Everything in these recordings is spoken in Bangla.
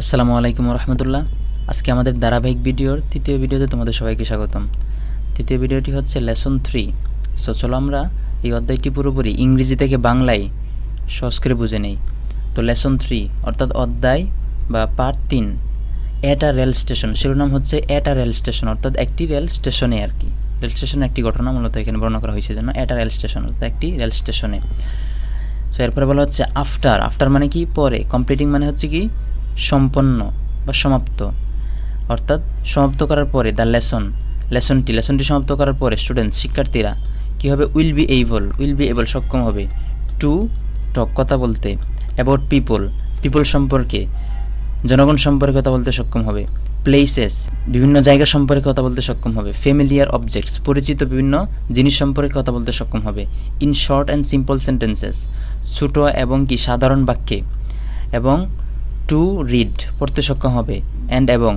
আসসালামু আলাইকুম রহমতুল্লাহ আজকে আমাদের ধারাবাহিক ভিডিওর তৃতীয় ভিডিওতে তোমাদের সবাইকে স্বাগতম। তৃতীয় ভিডিওটি হচ্ছে লেসন থ্রি। সো চলো আমরা এই অধ্যায়টি পুরোপুরি ইংরেজি থেকে বাংলায় সহজ করে বুঝে নেই। তো লেসন থ্রি, অর্থাৎ অধ্যায় বা পার্ট তিন, এটা রেল স্টেশন। শিরোনাম হচ্ছে এটা রেল স্টেশন, অর্থাৎ একটি রেল স্টেশনে আর কি। রেল স্টেশনে একটি ঘটনা মূলত এখানে বর্ণনা করা হয়েছে জন্য এটা রেল স্টেশন, অর্থাৎ একটি রেল স্টেশনে। সো এরপরে বলা হচ্ছে আফটার। আফটার মানে কি? পরে। কমপ্লিটিং মানে হচ্ছে কি? সম্পন্ন বা সমাপ্ত। অর্থাৎ সমাপ্ত করার পরে দ্য লেসন লেসনটি লেসনটি সমাপ্ত করার পরে স্টুডেন্ট শিক্ষার্থীরা কী হবে will be able will be able সক্ষম হবে? টু টক কথা বলতে অ্যাবাউট পিপল পিপল সম্পর্কে, জনগণ সম্পর্কে কথা বলতে সক্ষম হবে। প্লেসেস বিভিন্ন জায়গা সম্পর্কে কথা বলতে সক্ষম হবে। ফ্যামিলিয়ার অবজেক্টস পরিচিত বিভিন্ন জিনিস সম্পর্কে কথা বলতে সক্ষম হবে। In short and simple sentences ছোটো এবং কি সাধারণ বাক্যে। এবং টু রিড পড়তে সক্ষম হবে অ্যান্ড এবং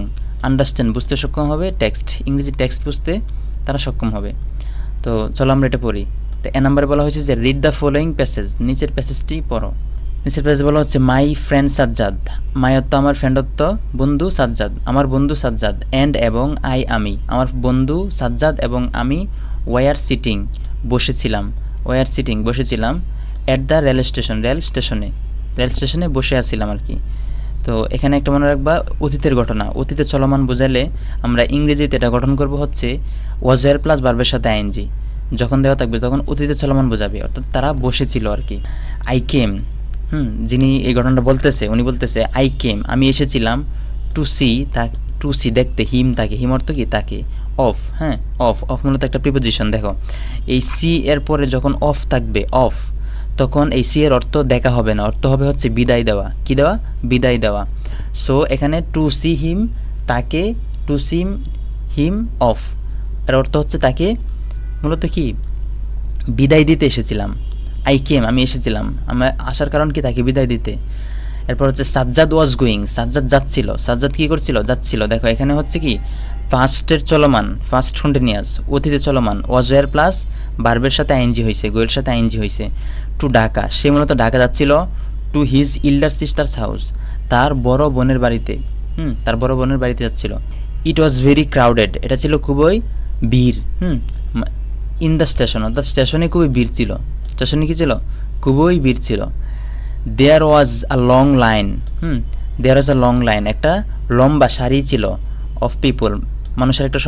আন্ডারস্ট্যান্ড বুঝতে সক্ষম হবে টেক্সট ইংরেজি টেক্সট বুঝতে তারা সক্ষম হবে। তো চলো আমরা এটা পড়ি। তো এ নাম্বারে বলা হয়েছে যে রিড দ্য ফলোয়িং প্যাসেজ নিচের প্যাসেজটি পড়ো। নিচের প্যাসেজ বলা হচ্ছে মাই ফ্রেন্ড সাজ্জাদ মায়ত্ত আমার ফ্রেন্ডত্ব বন্ধু সাজ্জাদ আমার বন্ধু সাজ্জাদ অ্যান্ড এবং আই আমি। আমার বন্ধু সাজ্জাদ এবং আমি ওয়ার সিটিং বসেছিলাম। ওয়ার সিটিং বসেছিলাম at the rail station rail স্টেশনে রেল স্টেশনে বসে আছিলাম আর কি। তো এখানে একটা মনে রাখবা, অতীতের ঘটনা। অতীতে চলমান বোঝালে আমরা ইংরেজিতে এটা গঠন করব হচ্ছে ওয়াজার প্লাস বার্বের সাথে আইনজি যখন দেওয়া থাকবে তখন অতীতে চলমান বোঝাবে, অর্থাৎ তারা বসেছিল আর কি। আই কেম হুম, যিনি এই ঘটনাটা বলতেছে, উনি বলতেছে আই কেম আমি এসেছিলাম টু সি তা টু সি দেখতে হিম তাকে হিম অর্থ কি? তাকে অফ হ্যাঁ অফ অফ মূলত একটা প্রিপোজিশন দেখো। এই সি এর পরে যখন অফ থাকবে অফ তখন এই সি এর অর্থ দেখা হবে না। অর্থ হবে হচ্ছে বিদায় দেওয়া। কি দেওয়া? বিদায় দেওয়া। সো এখানে টু সি হিম তাকে টু সিম হিম অফ এর অর্থ হচ্ছে তাকে মূলত কি? বিদায় দিতে এসেছিলাম। আই কেম আমি এসেছিলাম। আমার আসার কারণ কি? তাকে বিদায় দিতে। এরপর হচ্ছে সাজ্জাদ ওয়াজ গোয়িং সাজ্জাদ যাচ্ছিল। সাজ্জাদ কী করছিল? যাচ্ছিল। দেখো, এখানে হচ্ছে কি? ফার্স্টের চলমান ফার্স্ট কন্টিনিউয়াস অতীতে চলমান ওয়াজওয়ার প্লাস, বার্বের সাথে আইনজি হয়েছে গোয়ের সাথে আইনজি হয়েছে টু ঢাকা। সে মূলত ঢাকা যাচ্ছিল to his elder sister's house তার বড় বোনের বাড়িতে, হুম, তার বড় বোনের বাড়িতে যাচ্ছিল। ইট ওয়াজ ভেরি ক্রাউডেড এটা ছিল খুবই ভিড়, হুম ইন দ্য স্টেশন অর্থাৎ স্টেশনে খুবই ভিড় ছিল স্টেশনে কী ছিল? খুবই ভিড় ছিল। There was a long line hmm there was a long line একটা লম্বা সারি ছিল অফ পিপল মানুষের একটা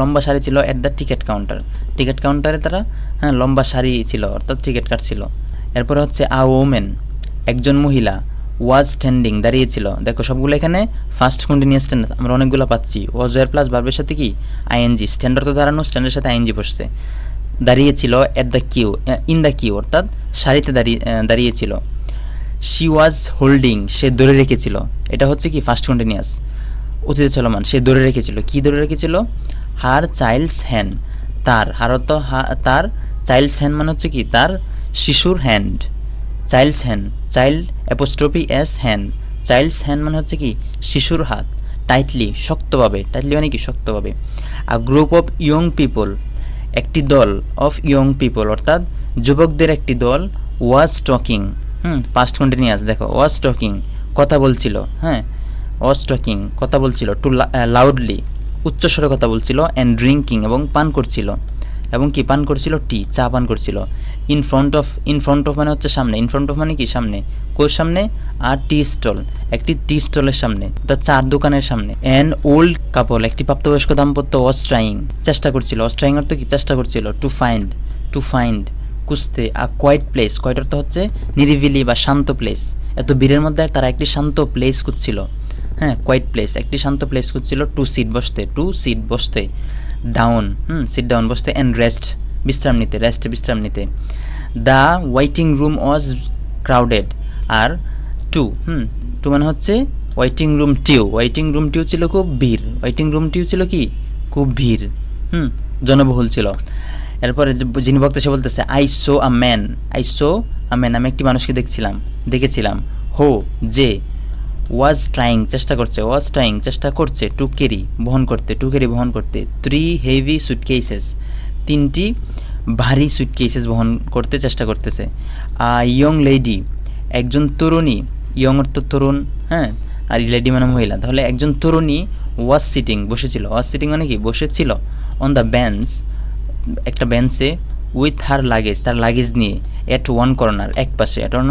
লম্বা সারি ছিল at the ticket counter ticket কাউন্টারে তারা হ্যাঁ লম্বা সারি ছিল, অর্থাৎ টিকিট কাটছিল এরপরে হচ্ছে আ ওমেন একজন মহিলা ওয়াজ স্ট্যান্ডিং দাঁড়িয়েছিল। দেখো, সবগুলো এখানে ফার্স্ট কন্টিনিউয়াস স্ট্যান্ড আমরা অনেকগুলো পাচ্ছি। ওয়াজ ওয়ার প্লাস বার্বের সাথে কি? আইএনজি স্ট্যান্ডার্ড তো দাঁড়ানো স্ট্যান্ডের সাথে আইএনজি বসছে। দাঁড়িয়েছিল at the queue in the queue অর্থাৎ সারিতে দাঁড়িয়ে দাঁড়িয়েছিল। শি ওয়াজ হোল্ডিং সে ধরে রেখেছিল। এটা হচ্ছে কি? ফার্স্ট কন্টিনিউয়াস অতীতে চলমান, সে ধরে রেখেছিল। কি ধরে রেখেছিল? Her child's hand. তার, হার অর্থ তার চাইল্ডস হ্যান্ড মানে হচ্ছে কি? তার শিশুর hand. Child's hand, child apostrophe S hand. Child's hand মানে হচ্ছে কি? শিশুর হাত। টাইটলি শক্তভাবে। টাইটলি মানে কি? শক্তভাবে। A group of young people একটি দল অফ ইয়ং পিপল অর্থাৎ যুবকদের একটি দল was talking hmm past continuous দেখো ওয়াজ টকিং কথা বলছিল। হ্যাঁ ওয়াজ টকিং কথা বলছিল টু লাউডলি উচ্চস্বরে কথা বলছিল অ্যান্ড ড্রিঙ্কিং এবং পান করছিল। এবং কি, পান করছিল? টি চা পান করছিল। In front of in front of মানে হচ্ছে সামনে ইন ফ্রন্ট অফ মানে কি? সামনে। কোর সামনে? আর টি স্টল একটি টি স্টলের সামনে অর্থাৎ চার দোকানের সামনে। অ্যান ওল্ড কাপল একটি প্রাপ্তবয়স্ক দাম্পত্য ওয়াজ ট্রাইং চেষ্টা করছিল। ওয়াজ ট্রাইং অর্থ কি? চেষ্টা করছিল টু ফাইন্ড টু ফাইন্ড খুঁজতে। আ কোয়াইট প্লেস কোয়াইট অর্থ হচ্ছে নিরিবিলি বা শান্ত প্লেস এত ভিড়ের মধ্যে তারা একটি শান্ত প্লেস খুঁজছিল। হ্যাঁ কোয়াইট প্লেস একটি শান্ত প্লেস খুঁজছিল টু সিট বসতে টু সিট বসতে ডাউন হুম সিট ডাউন বসতে অ্যান্ড রেস্ট বিশ্রাম নিতে রেস্ট বিশ্রাম নিতে। The waiting room was crowded R two hmm two মানে হচ্ছে waiting room too. Waiting room too ছিল খুব ভিড়। ওয়াইটিং রুম টিউ ছিল কি? খুব ভিড়, হুম, জনবহুল ছিল। এরপরে যিনি বক্তা সে বলতেছে I saw a man I saw a man আমি একটি মানুষকে দেখছিলাম, দেখেছিলাম। হো, যে ওয়াজ ট্রাইং চেষ্টা করছে ওয়াজ ট্রাইং চেষ্টা করছে টু ক্যারি বহন করতে টু ক্যারি বহন করতে। থ্রি হেভি সুটকেসেস তিনটি ভারী সুটকেসেস বহন করতে চেষ্টা করতেছে। আ ইয়ং লেডি একজন তরুণী ইয়ং অর্থ তরুণ হ্যাঁ আর লেডি মানে মহিলা। তাহলে একজন তরুণী ওয়াজ সিটিং বসেছিল। ওয়াজ সিটিং মানে কি? বসেছিল অন দ্য বেঞ্চ একটা বেঞ্চে উইথ হার লাগেজ তার লাগেজ নিয়ে এট ওয়ান কর্নার এক পাশে এট ওয়ান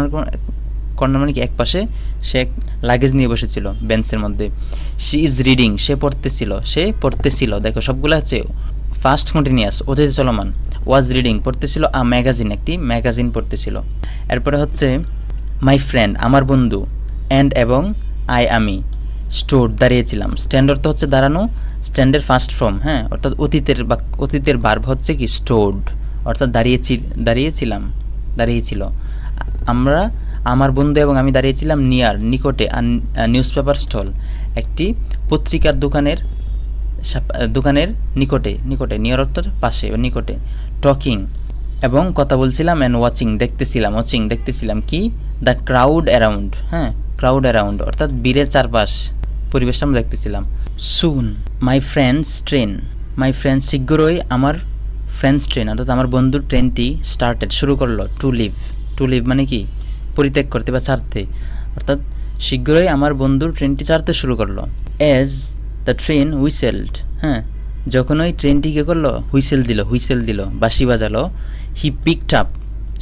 কর্নার মানে কি, এক পাশে সে এক লাগেজ নিয়ে বসেছিল বেঞ্চের মধ্যে। শি ইজ রিডিং সে পড়তেছিল সে পড়তেছিল। দেখো, সবগুলো হচ্ছে ফার্স্ট কন্টিনিউয়াস অতীতে চলমান। ওয়াজ রিডিং পড়তেছিল, আ ম্যাগাজিন একটি ম্যাগাজিন পড়তেছিল। এরপরে হচ্ছে মাই ফ্রেন্ড আমার বন্ধু অ্যান্ড এবং আই আমি। স্টোর দাঁড়িয়েছিলাম। স্ট্যান্ড অর্থ হচ্ছে দাঁড়ানো স্ট্যান্ডের ফার্স্ট ফর্ম হ্যাঁ? অর্থাৎ অতীতের বা, অতীতের বার্ব হচ্ছে কি স্টোর্ড অর্থাৎ দাঁড়িয়েছি, দাঁড়িয়েছিলাম, দাঁড়িয়েছিল। আমরা আমার বন্ধু এবং আমি দাঁড়িয়েছিলাম নিয়ার, নিকটে নিউজ পেপার স্টল একটি পত্রিকার দোকানের দোকানের নিকটে নিকটে, নিয়ার অর্থ পাশে নিকটে টকিং এবং কথা বলছিলাম অ্যান্ড ওয়াচিং দেখতেছিলাম ওয়াচিং দেখতেছিলাম কি? দ্য ক্রাউড অ্যারাউন্ড হ্যাঁ ক্রাউড অ্যারাউন্ড অর্থাৎ বীরের চারপাশ, পরিবেশটা আমরা দেখতেছিলাম। Soon my friend's train my friends শীঘ্রই আমার ফ্রেন্ডস ট্রেন অর্থাৎ আমার বন্ধুর ট্রেনটি স্টার্টেড শুরু করল টু লিভ টু লিভ মানে কি? পরিত্যাগ করতে বা ছাড়তে। অর্থাৎ শীঘ্রই আমার বন্ধুর ট্রেনটি ছাড়তে শুরু করল। অ্যাজ দ্য ট্রেন হুইসেলড হ্যাঁ যখন ওই ট্রেনটি কী করল? হুইসেল দিল হুইসেল দিল, বাঁশি বাজালো। হি পিকড আপ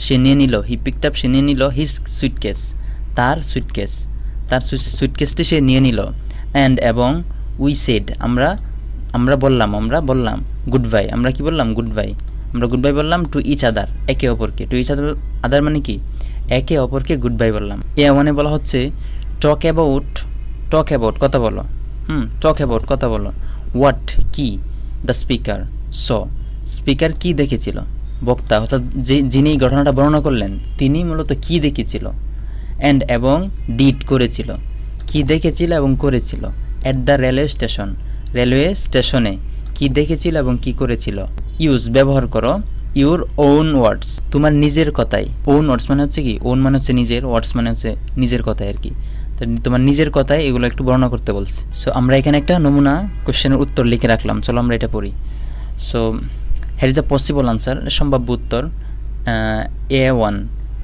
সে নিয়ে নিল হি পিকড আপ সে নিয়ে নিল হিজ সুইটকেস তার সুইটকেস তার সুইটকেসটি সে নিয়ে নিল। অ্যান্ড এবং উই সেড আমরা আমরা বললাম আমরা বললাম গুড বাই আমরা কি বললাম? গুড বাই আমরা গুড বাই বললাম টু ইচ আদার একে অপরকে। টু ইচ আদার আদার মানে কি? একে অপরকে গুড বাই বললাম। এ মানে বলা হচ্ছে টক অ্যাবাউট টক অ্যাবাউট কথা বলো। হুম টক অ্যাবাউট কথা বলো। হোয়াট কি? দ্য স্পিকার স স্পিকার কি দেখেছিল? বক্তা, অর্থাৎ যে, যিনি ঘটনাটা বর্ণনা করলেন, তিনি মূলত কি দেখেছিল? অ্যান্ড এবং ডিড করেছিল। কি দেখেছিল এবং করেছিল? At the railway station railway স্টেশনে কি দেখেছিল এবং কি করেছিল? ইউজ ব্যবহার করো ইউর ওন ওয়ার্ডস তোমার নিজের কথাই। ওন ওয়ার্ডস মানে হচ্ছে কি? ওন মানে হচ্ছে নিজের ওয়ার্ডস মানে হচ্ছে নিজের কথাই আর কি। তোমার নিজের কথায় এগুলো একটু বর্ণনা করতে বলছে। সো আমরা এখানে একটা নমুনা কোশ্চেনের উত্তর লিখে রাখলাম। চলো আমরা এটা পড়ি। সো হ্যার ইজ আ পসিবল আনসার সম্ভাব্য উত্তর A one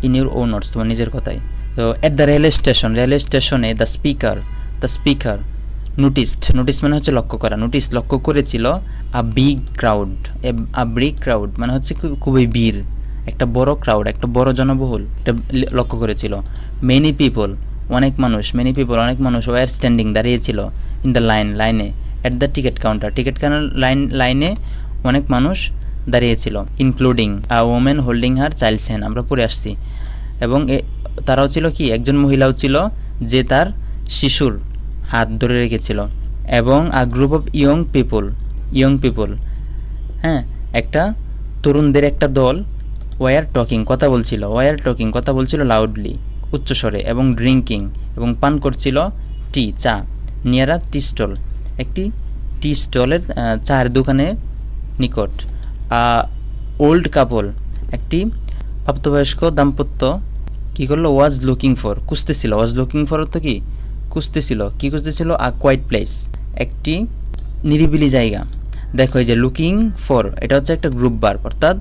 in your own notes তোমার নিজের কথায় তো at the railway station railway স্টেশনে the speaker the speaker noticed notice মানে হচ্ছে লক্ষ্য করা নোটিস লক্ষ্য করেছিল a big crowd a big crowd মানে হচ্ছে খুবই বীর একটা বড় ক্রাউড একটা বড় জনবহুল, এটা লক্ষ্য করেছিল। মেনি পিপল অনেক মানুষ মেনি পিপল অনেক মানুষ ওয়ার স্ট্যান্ডিং দাঁড়িয়েছিল ইন দ্য লাইন লাইনে at the ticket counter ticket counter line লাইনে অনেক মানুষ দাঁড়িয়েছিল including a women holding her child's hand আমরা পড়ে আসছি। এবং তারাও ছিল কি, একজন মহিলাও ছিল, যে তার শিশুর হাত ধরে রেখেছিল এবং a group of young people young people হ্যাঁ একটা তরুণদের একটা দল ওয়ার টকিং কথা বলছিল ওয়ার টকিং কথা বলছিল লাউডলি উচ্চস্বরে এবং ড্রিঙ্কিং এবং পান করছিল টি চা, নিয়ারা টি স্টল একটি টি স্টলের চায়ের দোকানের নিকট। ওল্ড কাপল একটি প্রাপ্তবয়স্ক দাম্পত্য কী করল ওয়াজ লুকিং ফর খুঁজতেছিল। ওয়াজ লুকিং ফর তো কি? খুঁজতেছিল, কি খুঁজতেছিল? আ কোয়াইট প্লেস একটি নিরিবিলি জায়গা। দেখো এই যে লুকিং ফর এটা হচ্ছে একটা গ্রুপ বার্ব অর্থাৎ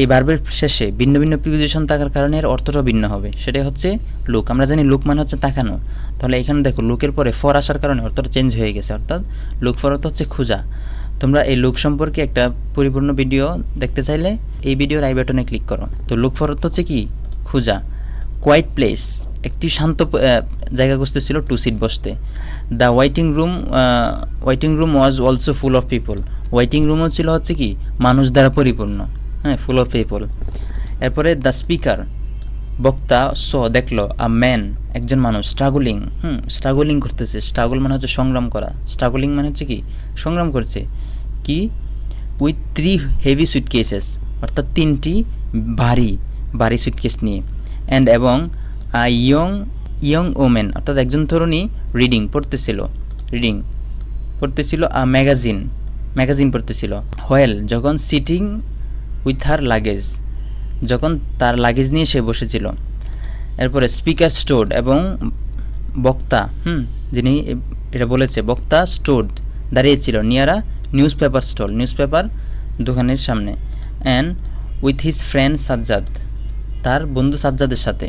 এই বার্বের শেষে ভিন্ন ভিন্ন প্রিপোজিশন থাকার কারণে এর অর্থটাও ভিন্ন হবে। সেটাই হচ্ছে লুক আমরা জানি লুক মানে হচ্ছে তাকানো। তাহলে এখানে দেখো লুকের পরে ফর আসার কারণে অর্থটা চেঞ্জ হয়ে গেছে, অর্থাৎ লুক ফর অর্থ হচ্ছে খোঁজা। তোমরা এই লুক সম্পর্কে একটা পরিপূর্ণ ভিডিও দেখতে চাইলে এই ভিডিওর আই বাটনে ক্লিক করো। তো লুক ফর অর্থ হচ্ছে কি? খোঁজা। কোয়াইট প্লেস একটি শান্ত জায়গা খুঁজতেছিল টু সিট বসতে। The waiting room waiting room was also full of people waiting রুমও ছিল হচ্ছে কি, মানুষ দ্বারা পরিপূর্ণ হ্যাঁ ফুল অফ পিপল এরপরে দ্য স্পিকার বক্তা স দেখল আ ম্যান একজন মানুষ স্ট্রাগলিং হুম স্ট্রাগলিং করতেছে। স্ট্রাগল মানে হচ্ছে সংগ্রাম করা। স্ট্রাগলিং মানে হচ্ছে কি, সংগ্রাম করছে। কি? উইথ থ্রি হেভি সুইটকেসেস অর্থাৎ তিনটি ভারী ভারী সুইটকেস নিয়ে। অ্যান্ড এবং ইয়ং ইয়ং ওমেন অর্থাৎ একজন তরুণী রিডিং পড়তেছিল রিডিং পড়তেছিল ম্যাগাজিন ম্যাগাজিন পড়তেছিল। হোয়েল যখন সিটিং উইথ হার লাগেজ যখন তার লাগেজ নিয়ে সে বসেছিল, এরপরে স্পিকার স্টোড এবং বক্তা, হুম, যিনি এটা বলেছে, বক্তা স্টোড দাঁড়িয়েছিল near a newspaper stall newspaper দোকানের সামনে and with his friend Sajjad. তার বন্ধু সাজ্জাদের সাথে।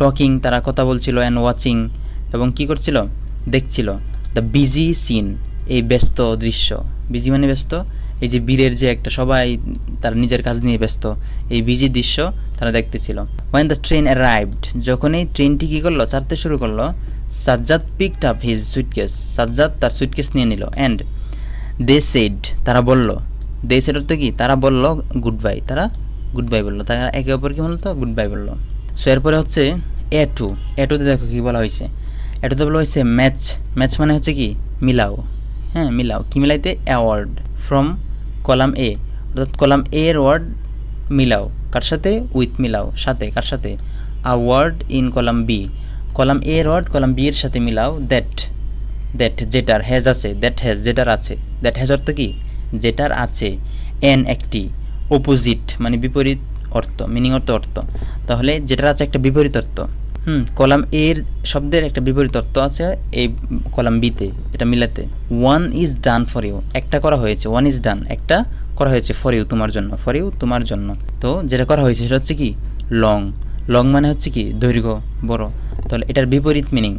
টকিং, তারা কথা বলছিল অ্যান্ড ওয়াচিং এবং কি করছিল? দেখছিল দ্য বিজি সিন এই ব্যস্ত দৃশ্য। বিজি মানে ব্যস্ত? এই যে বীরের যে একটা সবাই তার নিজের কাজ নিয়ে ব্যস্ত, এই বিজি দৃশ্য তারা দেখতেছিল। ওয়েন দ্য ট্রেন অ্যারাইভড যখন এই ট্রেনটি কী করল? ছাড়তে শুরু করল, Sajjad picked up his suitcase Sajjad তার সুইটকেস নিয়ে নিল অ্যান্ড দে সেড তারা বলল দে সেড অর্থ কি? তারা বলল গুড বাই তারা গুড বাই বলল তারা একে অপরকে বলতো? গুড বাই বলল সো এরপরে হচ্ছে এ টু এ টুতে দেখো কী বলা হয়েছে। এটাতে বলা হয়েছে ম্যাচ ম্যাচ মানে হচ্ছে কি? মিলাও। হ্যাঁ মিলাও। কি মিলাইতে? অ্যাওয়ার্ড ফ্রম কলাম এ অর্থাৎ কলাম এ এর ওয়ার্ড মিলাও। কার সাথে? উইথ মিলাও। সাথে, কার সাথে? A word in column B column A এর ওয়ার্ড কলাম বি এর সাথে মিলাও। দ্যাট দ্যাট যেটার হ্যাজ আছে দ্যাট হ্যাজ যেটার আছে। দ্যাট হ্যাজ অর্থ কি? যেটার আছে। এন একটি। অপোজিট মানে বিপরীত অর্থ মিনিং অর্থ অর্থ। তাহলে যেটার আছে একটা বিপরীত অর্থ। হুম, কলাম এর শব্দের একটা বিপরীত অর্থ আছে এই কলাম বিতে এটা মিলাতে। One is done for you একটা করা হয়েছে ওয়ান ইজ ডান একটা করা হয়েছে ফর ইউ তোমার জন্য ফর ইউ তোমার জন্য। তো যেটা করা হয়েছে সেটা হচ্ছে কি? লং লং মানে হচ্ছে কি? দৈর্ঘ্য, বড়। তাহলে এটার বিপরীত মিনিং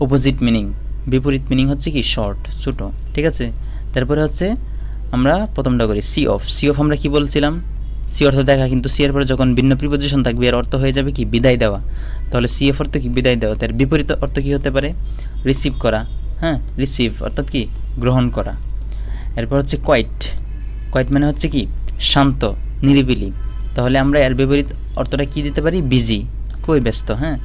অপোজিট মিনিং বিপরীত মিনিং হচ্ছে কি? শর্ট ছোটো, ঠিক আছে? তারপরে হচ্ছে আমরা প্রথমটা করি সি অফ সি অফ আমরা কি বলছিলাম? সি অর্থ দেখা, কিন্তু সি এর পরে যখন ভিন্ন প্রিপোজিশন থাকবে, এর অর্থ হয়ে যাবে কি? বিদায় দেওয়া। তাহলে সি এফ অর্থ কি? বিদায় দেওয়া। তার বিপরীত অর্থ কি হতে পারে? রিসিভ করা। হ্যাঁ রিসিভ অর্থাৎ কি? গ্রহণ করা। এরপর হচ্ছে কোয়াইট কোয়াইট মানে হচ্ছে কি? শান্ত, নিরিবিলি। তাহলে আমরা এর বিপরীত অর্থটা কি দিতে পারি? বিজি কই ব্যস্ত হ্যাঁ?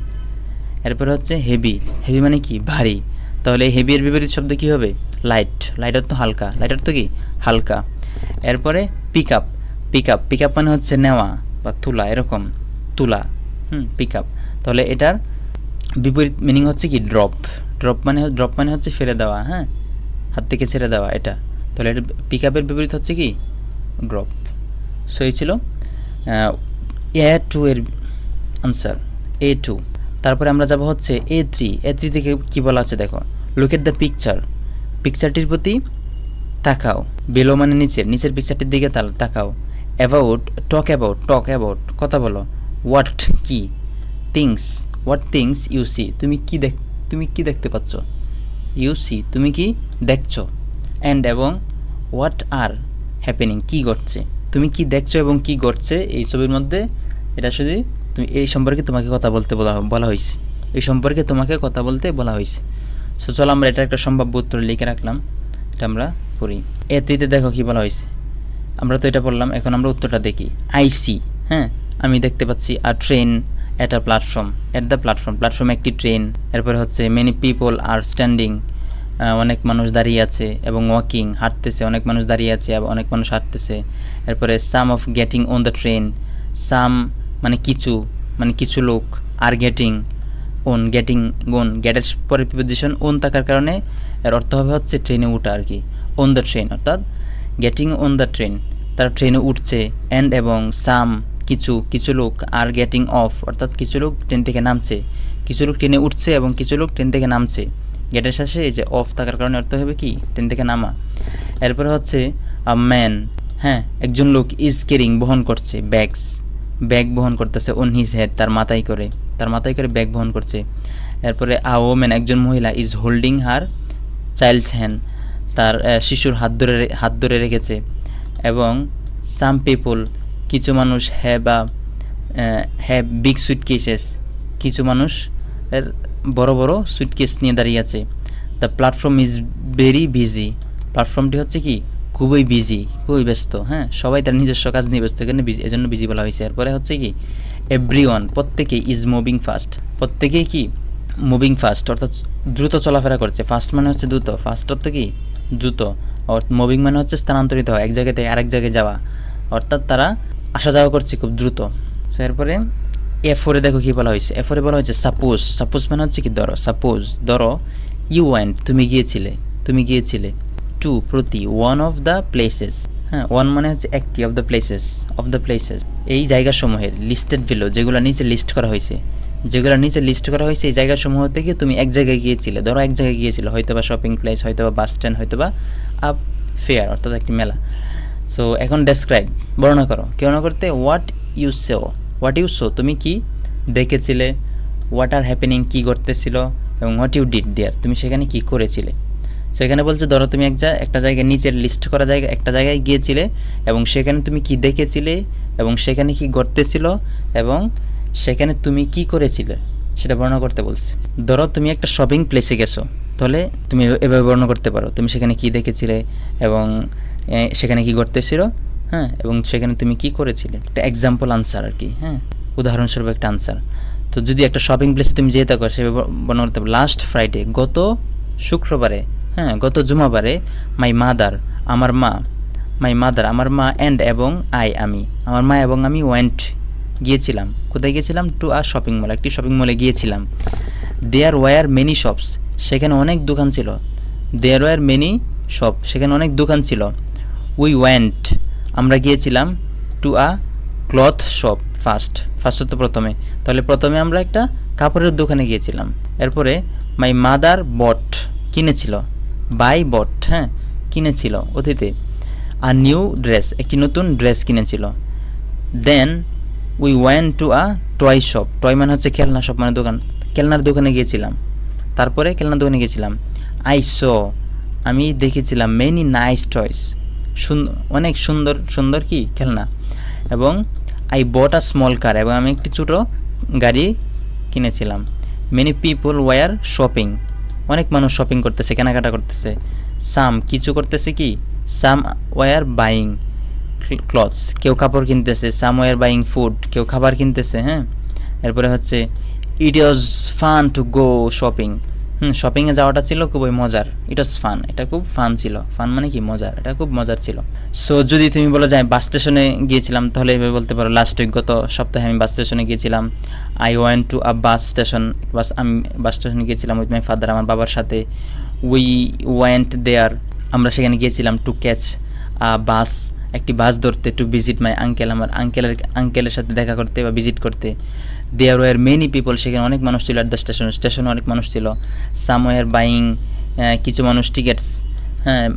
এরপরে হচ্ছে হেভি হেভি মানে কি? ভারী। তাহলে হেভি এর বিপরীত শব্দ কি হবে? লাইট লাইট অর্থ হালকা। লাইট অর্থ কি? হালকা। এরপরে pick up pick up pick up মানে হচ্ছে নেওয়া বা তুলা, এরকম। তুলা। হুম পিক আপ তাহলে এটার বিপরীত মিনিং হচ্ছে কি? ড্রপ ড্রপ মানে ড্রপ মানে হচ্ছে ফেলে দেওয়া হ্যাঁ? হাত থেকে ছেড়ে দেওয়া, এটা। তাহলে এটা পিক আপের বিপরীত হচ্ছে কি? ড্রপ সো এই ছিল এ টু এর আনসার এ টু তারপরে আমরা যাব হচ্ছে এ থ্রি এ থ্রি থেকে কী বলা আছে দেখো? লুক এট দ্য পিকচার পিকচারটির প্রতি তাকাও। বেলো মানে নিচের। নিচের পিকচারটির দিকে তাকাও। About talk about talk about কথা বলো। হোয়াট কি? Things what things you see তুমি কি দেখ তুমি কি দেখতে পাচ্ছ? ইউ সি তুমি কি দেখছ? অ্যান্ড এবং হোয়াট আর হ্যাপেনিং কি ঘটছে? তুমি কি দেখছ এবং কি ঘটছে? এই ছবির মধ্যে এটা শুধু তুমি এই সম্পর্কে তোমাকে কথা বলতে বলা বলা হয়েছে। এই সম্পর্কে তোমাকে কথা বলতে বলা হয়েছে। সো চলো আমরা এটা একটা সম্ভাব্য উত্তর লিখে রাখলাম। এটা আমরা পড়ি। এ তৃতীয় দেখো কি বলা হয়েছে। আমরা তো এটা পড়লাম, এখন আমরা উত্তরটা দেখি। আইসি হ্যাঁ? আমি দেখতে পাচ্ছি আর train at a platform at the platform প্ল্যাটফর্মে একটি ট্রেন এরপরে হচ্ছে মেনি পিপল আর স্ট্যান্ডিং অনেক মানুষ দাঁড়িয়ে আছে এবং ওয়াকিং হাঁটতেছে, অনেক মানুষ দাঁড়িয়ে আছে অনেক মানুষ হাঁটতেছে। এরপরে some of getting on the train some মানে কিছু মানে কিছু লোক are getting on getting on গেটের পরে প্রিপোজিশন ওন থাকার কারণে এর অর্থ হবে হচ্ছে ট্রেনে উঠা আর কি অন দ্য ট্রেন অর্থাৎ গেটিং অন দ্য ট্রেন তারা ট্রেনে উঠছে অ্যান্ড এবং সাম কিছু কিছু লোক আর গেটিং অফ অর্থাৎ কিছু লোক ট্রেন থেকে নামছে, কিছু লোক ট্রেনে উঠছে এবং কিছু লোক ট্রেন থেকে নামছে গেটের শেষে এই যে অফ থাকার কারণে অর্থ হবে কি ট্রেন থেকে নামা, এরপরে হচ্ছে ম্যান হ্যাঁ একজন লোক ইজ কেরিং বহন করছে ব্যাগস ব্যাগ বহন করতেছে অন হিজ হেড তার মাথায় করে, তার মাথায় করে ব্যাগ বহন করছে। এরপরে আ ওমেন একজন মহিলা is holding her child's hand তার শিশুর হাত ধরে হাত ধরে রেখেছে। এবং সাম পিপল কিছু মানুষ হ্যাভ বা হ্যাভ বিগ সুইট কেসেস কিছু মানুষ এর বড় বড় সুইটকেস নিয়ে দাঁড়িয়ে আছে। The platform is very busy প্ল্যাটফর্মটি হচ্ছে কি? খুবই বিজি খুবই ব্যস্ত হ্যাঁ? সবাই তার নিজস্ব কাজ নিয়ে ব্যস্ত, এখানে বিজি এজন্য বিজি বলা হয়েছে। এরপরে হচ্ছে কি? এভরি ওয়ান প্রত্যেকেই ইজ মুভিং ফাস্ট প্রত্যেকেই কি? মুভিং ফাস্ট অর্থাৎ দ্রুত চলাফেরা করছে। ফাস্ট মানে হচ্ছে দ্রুত। ফাস্ট অর্থ কি? দ্রুত। অর্থ মুভিং মানে হচ্ছে স্থানান্তরিত হওয়া, এক জায়গা থেকে আরেক জায়গায় যাওয়া। অর্থাৎ তারা আসা যাওয়া করছে খুব দ্রুত। সো এরপরে এ ফোরে দেখো কি বলা হয়েছে। এ ফোরে বলা হয়েছে সাপোজ সাপোজ মানে হচ্ছে কি, ধরো। সাপোজ ধরো ইউ ওয়ান্ট তুমি গিয়েছিলে। তুমি গিয়েছিলে। টু প্রতি ওয়ান অফ দ্য প্লেসেস হ্যাঁ ওয়ান মানে হচ্ছে একটি of the places of the places এই জায়গাসমূহের লিস্টেড ভ্যালু যেগুলো নিচে লিস্ট করা হয়েছে, যেগুলো নিচে লিস্ট করা হয়েছে এই জায়গাসমূহ থেকে তুমি এক জায়গায় গিয়েছিলে। ধরো এক জায়গায় গিয়েছিলে হয়তো বা শপিং প্লেস হয়তো বা বাস স্ট্যান্ড হয়তো বা আপ ফেয়ার অর্থাৎ একটি মেলা। সো এখন ডেসক্রাইব বর্ণনা করো। বর্ণনা করতে? What you saw what you saw তুমি কি দেখেছিলে? হোয়াট আর হ্যাপেনিং কী ঘটতেছিল? এবং হোয়াট ইউ ডিড দেয়ার তুমি সেখানে কি করেছিলে? সেখানে বলছে, ধরো তুমি এক একটা জায়গায় নিচের লিস্ট করা জায়গা, একটা জায়গায় গিয়েছিলে এবং সেখানে তুমি কি দেখেছিলে এবং সেখানে কি ঘটতেছিল এবং সেখানে তুমি কি করেছিলে? সেটা বর্ণনা করতে বলছে। ধরো তুমি একটা শপিং প্লেসে গেছো, তাহলে তুমি এভাবে- এভাবে বর্ণনা করতে পারো। তুমি সেখানে কি দেখেছিলে এবং সেখানে কি ঘটতেছিল? হ্যাঁ এবং সেখানে তুমি কি করেছিলে? একটা এক্সাম্পল আনসার আর কি হ্যাঁ। উদাহরণস্বরূপ একটা আনসার তো যদি একটা শপিং প্লেসে তুমি যেতে থাকো, সেভাবে বর্ণনা করতে পারো। লাস্ট ফ্রাইডে গত শুক্রবারে হ্যাঁ গত জুমাবারে মাই মাদার আমার মা মাই মাদার আমার মা অ্যান্ড এবং আই আমি, আমার মা এবং আমি ওয়েন্ট গিয়েছিলাম। কোথায় গিয়েছিলাম? টু আর শপিং মল একটি শপিং মলে গিয়েছিলাম। দেয়ার ওয়ার মেনি শপস সেখানে অনেক দোকান ছিল। দেয়ার ওয়ার মেনি শপ সেখানে অনেক দোকান ছিল। উই ওয়েন্ট আমরা গিয়েছিলাম to a cloth shop first first তো প্রথমে। তাহলে প্রথমে আমরা একটা কাপড়ের দোকানে গিয়েছিলাম। এরপরে মাই মাদার বট কিনেছিল। বাই বট হ্যাঁ কিনেছিল অতীতে। আর নিউ ড্রেস, একটি নতুন ড্রেস কিনেছিল। Then we went to a toy shop. Toy মানে হচ্ছে খেলনা শপ মানে দোকান। খেলনার দোকানে গিয়েছিলাম। তারপরে খেলনার দোকানে গিয়েছিলাম। আই স, আমি দেখেছিলাম মেনি নাইস টয়স অনেক সুন্দর সুন্দর কি? খেলনা। এবং আই বট আ স্মল কার এবং আমি একটি ছোটো গাড়ি কিনেছিলাম। মেনি পিপল ওয়ার শপিং অনেক মানুষ শপিং করতেছে, কেনাকাটা করতেছে। সাম কিছু করতেছে কি? সাম ওয়ার বাইং ক্লথস কেউ কাপড় কিনতেছে সাম ওয়ার বাইং ফুড কেউ খাবার কিনতেছে হ্যাঁ? এরপরে হচ্ছে it was fun to go shopping hmm শপিংয়ে যাওয়াটা ছিল খুবই মজার। ইট ওয়াজ ফান এটা খুব ফান ছিল। ফান মানে কি? মজার। এটা খুব মজার ছিল। সো যদি তুমি বলো যে আমি বাস স্টেশনে গিয়েছিলাম, তাহলে এভাবে বলতে পারো লাস্ট উইক গত সপ্তাহে আমি বাস স্টেশনে গিয়েছিলাম। I went to a bus station bus আমি বাস স্টেশনে গিয়েছিলাম উইথ মাই ফাদার আমার বাবার সাথে। উই ওয়েন্ট দেয়ার আমরা সেখানে গিয়েছিলাম টু ক্যাচ আ বাস একটি বাস ধরতে টু ভিজিট মাই আঙ্কেল আমার আঙ্কেলের আঙ্কেলের সাথে দেখা করতে বা ভিজিট করতে। দেয়ার ওয়ার মেনি পিপল সেখানে অনেক মানুষ ছিল অ্যাট দ্য স্টেশন স্টেশনে অনেক মানুষ ছিল। সাম ওয়ার বাইং কিছু মানুষ টিকিটস হ্যাঁ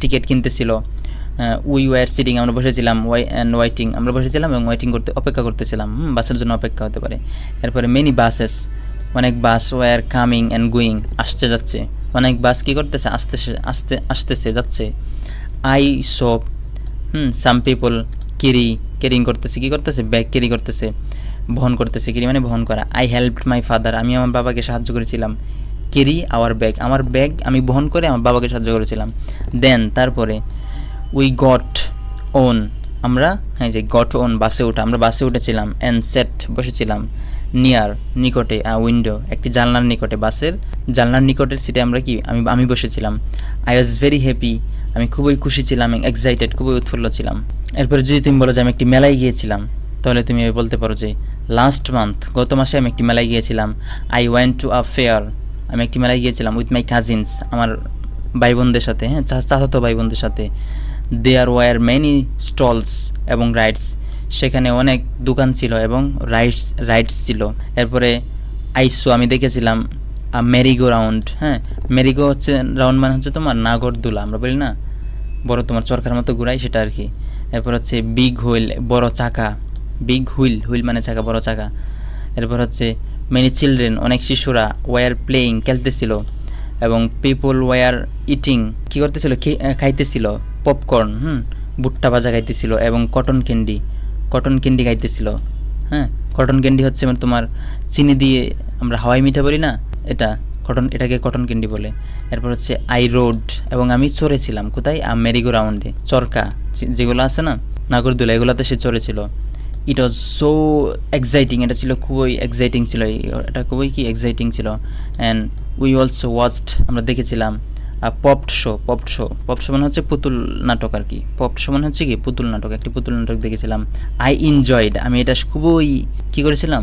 টিকিট কিনতেছিল উই ওয়ার সিটিং আমরা বসেছিলাম ওয়াই অ্যান্ড ওয়াইটিং আমরা বসেছিলাম এবং ওয়াইটিং করতে, অপেক্ষা করতেছিলাম। বাসের জন্য অপেক্ষা হতে পারে। এরপরে মেনি বাসেস অনেক bus were coming and going আসছে, যাচ্ছে। অনেক বাস কী করতেছে? আসতেছে, আসতে, আসতেছে, যাচ্ছে। I saw hmm some people carry carrying করতেছে, কী করতেছে? ব্যাগ ক্যারি করতেছে, বহন করতেছে ক্যারি মানে বহন করা। আই হেল্প মাই ফাদার আমি আমার বাবাকে সাহায্য করেছিলাম। ক্যারি আওয়ার ব্যাগ আমার ব্যাগ আমি বহন করে আমার বাবাকে সাহায্য করেছিলাম। দেন তারপরে উই গট ওন আমরা হ্যাঁ যে গট ওন বাসে ওঠা আমরা বাসে উঠেছিলাম অ্যান্ড সেট বসেছিলাম নিয়ার নিকটে উইন্ডো একটি জানলার নিকটে, বাসের জানলার নিকটের সিটে আমরা কি, আমি আমি বসেছিলাম। আই ওয়াজ ভেরি হ্যাপি আমি খুবই খুশি ছিলাম এক্সাইটেড খুবই উৎফুল্ল ছিলাম। এরপরে যদি তুমি বলো যে আমি একটি মেলায় গিয়েছিলাম, তাহলে তুমি বলতে পারো যে লাস্ট মান্থ গত মাসে আমি একটি মেলায় গিয়েছিলাম। I went to a fair আমি একটি মেলায় গিয়েছিলাম উইথ মাই কাজিনস আমার ভাই বোনদের সাথে হ্যাঁ চাচাতো ভাই বোনদের সাথে। দেয়ার ওয়ার মেনি স্টলস এবং রাইডস সেখানে অনেক দোকান ছিল এবং রাইডস রাইডস ছিল। এরপরে আইসো আমি দেখেছিলাম মেরিগো রাউন্ড হ্যাঁ? মেরিগো হচ্ছে, রাউন্ড মানে হচ্ছে তোমার নাগরদোলা, আমরা বলি না? বড় তোমার চরকার মতো ঘুরাই সেটা আর কি। এরপর হচ্ছে বিগ হুইল, বড় চাকা। বিগ হুইল হুইল মানে চাকা, বড় চাকা। এরপর হচ্ছে মেনি চিলড্রেন অনেক শিশুরা ওয়ার প্লেয়িং খেলতেছিল। এবং পিপল ওয়ার ইটিং কী করতেছিল? খাইতেছিল। Popcorn hmm? ভুট্টা ভাজা খাইতেছিল এবং কটন ক্যান্ডি কটন ক্যান্ডি খাইতেছিল হ্যাঁ? কটন ক্যান্ডি হচ্ছে মানে তোমার চিনি দিয়ে আমরা হাওয়াই মিঠা বলি না? এটা কটন, এটাকে কটন ক্যান্ডি বলে। এরপর হচ্ছে আই রোড, এবং আমি চড়েছিলাম কোথায়? মেরিগো রাউন্ডে। চরকা যেগুলো আছে না? নাগরদোলা, এগুলোতে সে চড়েছিল। ইট ওয়াজ সো এক্সাইটিং এটা ছিল খুবই এক্সাইটিং ছিল এটা খুবই কি এক্সাইটিং ছিল। অ্যান্ড উই অলসো ওয়াচড আমরা দেখেছিলাম puppet show puppet show puppet show মানে হচ্ছে পুতুল নাটক আর কি। পপড শো মানে হচ্ছে কি? পুতুল নাটক, একটি পুতুল নাটক দেখেছিলাম। আই এনজয়েড আমি এটা খুবই কী করেছিলাম?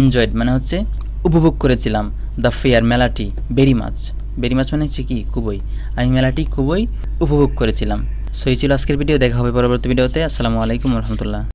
এনজয়েড মানে হচ্ছে উপভোগ করেছিলাম দ্য ফেয়ার মেলাটি, বেরি মাছ। বেরি মাছ মানে হচ্ছে কি? খুবই। আমি মেলাটি খুবই উপভোগ করেছিলাম। সো এই ছিল আজকের ভিডিও। দেখা হবে পরবর্তী ভিডিওতে। আসসালামু আলাইকুম রহমতুল্লাহ।